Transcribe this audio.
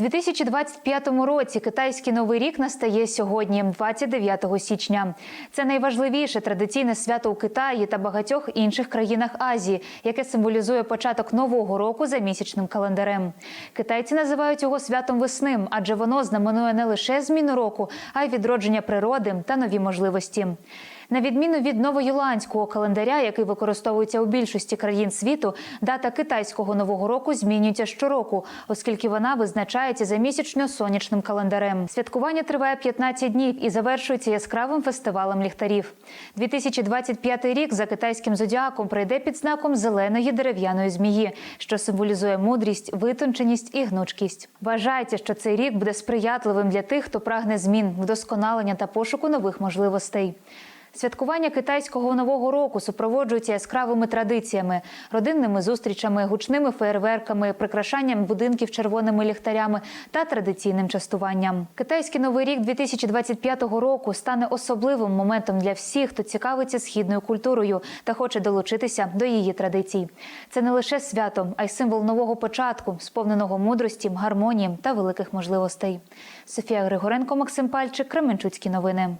У 2025 році китайський новий рік настає сьогодні, 29 січня. Це найважливіше традиційне свято у Китаї та багатьох інших країнах Азії, яке символізує початок нового року за місячним календарем. Китайці називають його святом весним, адже воно знаменує не лише зміну року, а й відродження природи та нові можливості. На відміну від новоюландського календаря, який використовується у більшості країн світу, дата китайського нового року змінюється щороку, оскільки вона визначається за місячно-сонячним календарем. Святкування триває 15 днів і завершується яскравим фестивалем ліхтарів. 2025 рік за китайським зодіаком прийде під знаком зеленої дерев'яної змії, що символізує мудрість, витонченість і гнучкість. Вважається, що цей рік буде сприятливим для тих, хто прагне змін, вдосконалення та пошуку нових можливостей. Святкування китайського нового року супроводжується яскравими традиціями, родинними зустрічами, гучними феєрверками, прикрашанням будинків червоними ліхтарями та традиційним частуванням. Китайський новий рік 2025 року стане особливим моментом для всіх, хто цікавиться східною культурою та хоче долучитися до її традицій. Це не лише свято, а й символ нового початку, сповненого мудрості, гармонії та великих можливостей. Софія Григоренко, Максим Пальчик, Кременчуцькі новини.